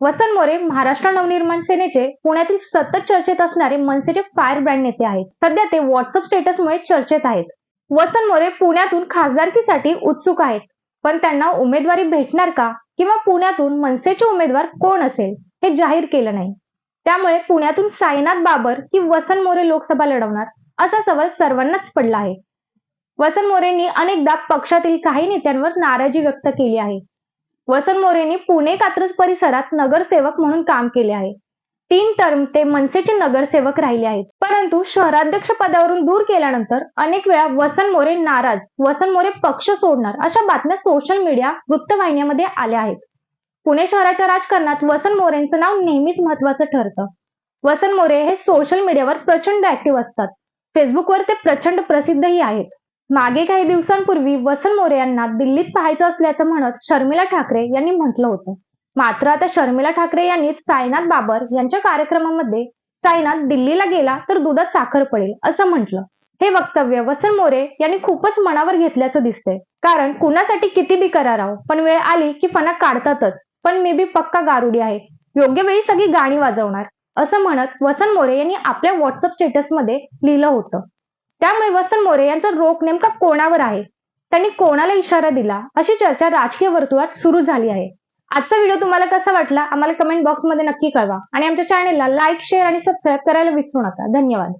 वसन मोरे महाराष्ट्र नवनिर्माण सेनेचे पुण्यातील सतत चर्चेत असणारे मनसेचे फायर ब्रँड नेते आहेत. सध्या ते व्हॉट्सअप स्टेटसमुळे चर्चेत आहेत. वसन मोरे पुण्यातून खासदारकीसाठी उत्सुक आहेत. पण त्यांना उमेदवारी भेटणार का? किंवा पुण्यातून मनसेचे उमेदवार कोण असेल? हे जाहीर केलं नाही. त्यामुळे पुण्यातून साईनाथ बाबर की वसन मोरे लोकसभा लढवणार असा सवाल सर्वांनाच पडला आहे. वसन मोरेंनी अनेकदा पक्षातील काही नेत्यांवर नाराजी व्यक्त केली आहे. वसंत मोरेने पुणे कात्रज परिसरात नगरसेवक म्हणून काम केले आहे. तीन टर्म ते मनसेचे नगरसेवक राहिले आहेत. परंतु शहराध्यक्ष पदावरून दूर केल्यानंतर अनेक वेळा वसंत मोरे नाराज वसंत मोरे पक्ष सोडणार अशा बातम्या सोशल मीडिया वृत्तवाहिन्यामध्ये आल्या आहेत. पुणे शहराच्या राजकारणात वसंत मोरेंचं नाव नेहमीच महत्वाचं ठरतं. वसंत मोरे हे सोशल मीडियावर प्रचंड ऍक्टिव्ह असतात. फेसबुकवर ते प्रचंड प्रसिद्धही आहेत. मागे काही दिवसांपूर्वी वसन मोरे यांना दिल्लीत पाहायचं असल्याचं म्हणत शर्मिला ठाकरे यांनी म्हटलं होतं. मात्र आता शर्मिला ठाकरे यांनी साईनाथ बाबर यांच्या कार्यक्रमामध्ये साईनाथ दिल्लीला गेला तर दुधात साखर पडेल असं म्हटलं. हे वक्तव्य वसन मोरे यांनी खूपच मनावर घेतल्याचं दिसतंय. कारण कुणासाठी किती बी कराराव पण वेळ आली की फणा काढतातच. पण मी बी पक्का गारुडी आहे. योग्य वेळी सगळी गाणी वाजवणार असं म्हणत वसन मोरे यांनी आपल्या व्हॉट्सअप स्टेटसमध्ये लिहिलं होतं. त्यामुळे वसंत मोरे यांचा रोख नेमका कोणावर आहे? त्यांनी कोणाला इशारा दिला? अशी चर्चा राजकीय वर्तुळात सुरू झाली आहे. आजचा व्हिडिओ तुम्हाला कसा वाटला? आम्हाला कमेंट बॉक्समध्ये नक्की कळवा. आणि आमच्या चॅनेलला लाईक शेअर आणि सबस्क्राईब करायला विसरू नका. धन्यवाद.